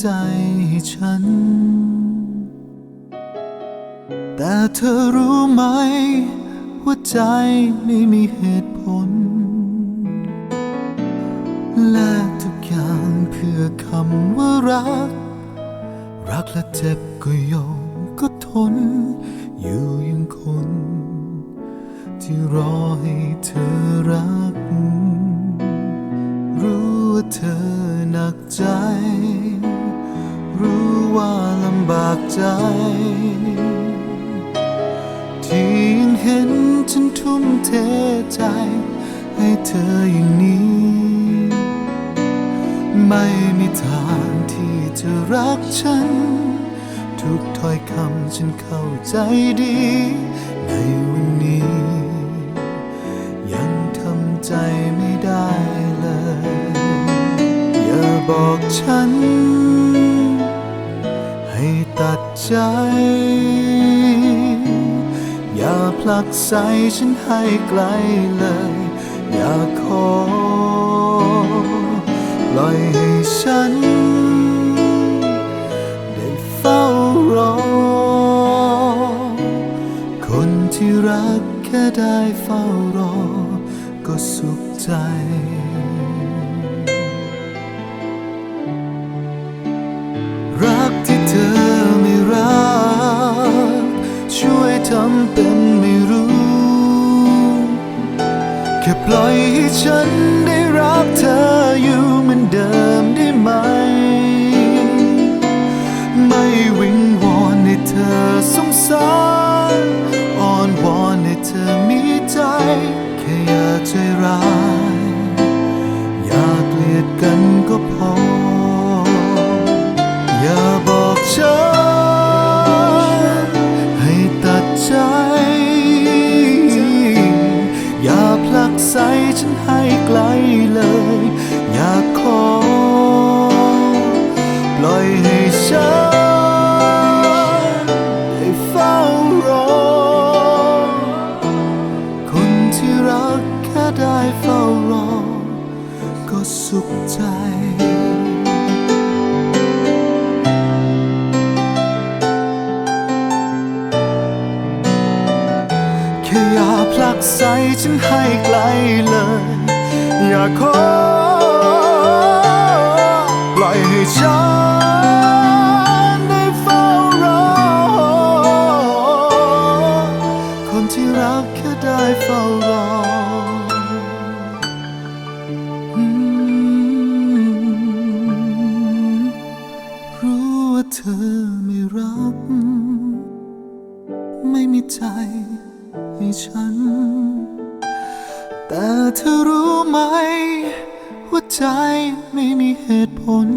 ใจให้ฉัน แต่เธอรู้ไหม ว่าใจไม่มีเหตุผล และทุกอย่างเพื่อคำว่ารัก รักและเจ็บก็ยอมก็ทน อยู่ยังคน ที่รอให้เธอรัก รู้ว่าเธอหนักใจ ว่าลำบากใจ ที่ยังเห็นฉันทุ่มเทใจ ให้เธออย่างนี้ ไม่มีทางที่จะรักฉัน ทุกถ้อยคำฉันเข้าใจดี ในวันนี้ ยังทำใจไม่ได้เลย อย่าบอกฉัน ตัดใจ อย่าผลักใส่ฉันให้ไกลเลย อย่าขอปล่อยให้ฉัน ได้เฝ้ารอ คนที่รักแค่ได้เฝ้ารอ ก็สุขใจ ฉันได้รักเธออยู่เหมือนเดิมได้ไหม ไม่วิงวอนให้เธอสงสารอ้อนวอนให้เธอมีใจ แค่อย่าใจร้าย ฉันให้ไกลเลย อยากขอ ปล่อยให้ฉันได้เฝ้ารอ คนที่รักแค่ได้เฝ้ารอ ก็สุขใจ กใส่ฉันให้ไกลเลย อย่าขอปล่อยให้ฉันได้เฝ้ารอ คนที่รักแค่ได้เฝ้ารอรู้ว่าเธอไม่รัก ไม่มีใจ ให้ฉัน แต่เธอรู้ไหมว่าใจไม่มีเหตุผล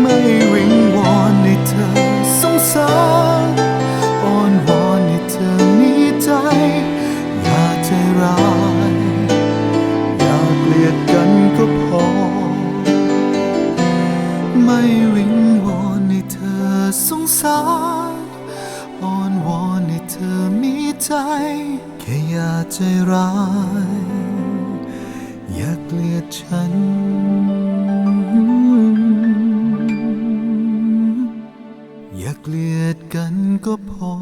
ไม่วิงวอนให้เธอสงสารอ้อนวอนให้เธอมีใจ อย่าใจร้าย อย่าเกลียดกันก็พอ ไม่วิงวอนให้เธอสงสาร ใจ แค่อย่าใจร้าย อย่าเกลียดฉัน อย่าเกลียดกันก็พอ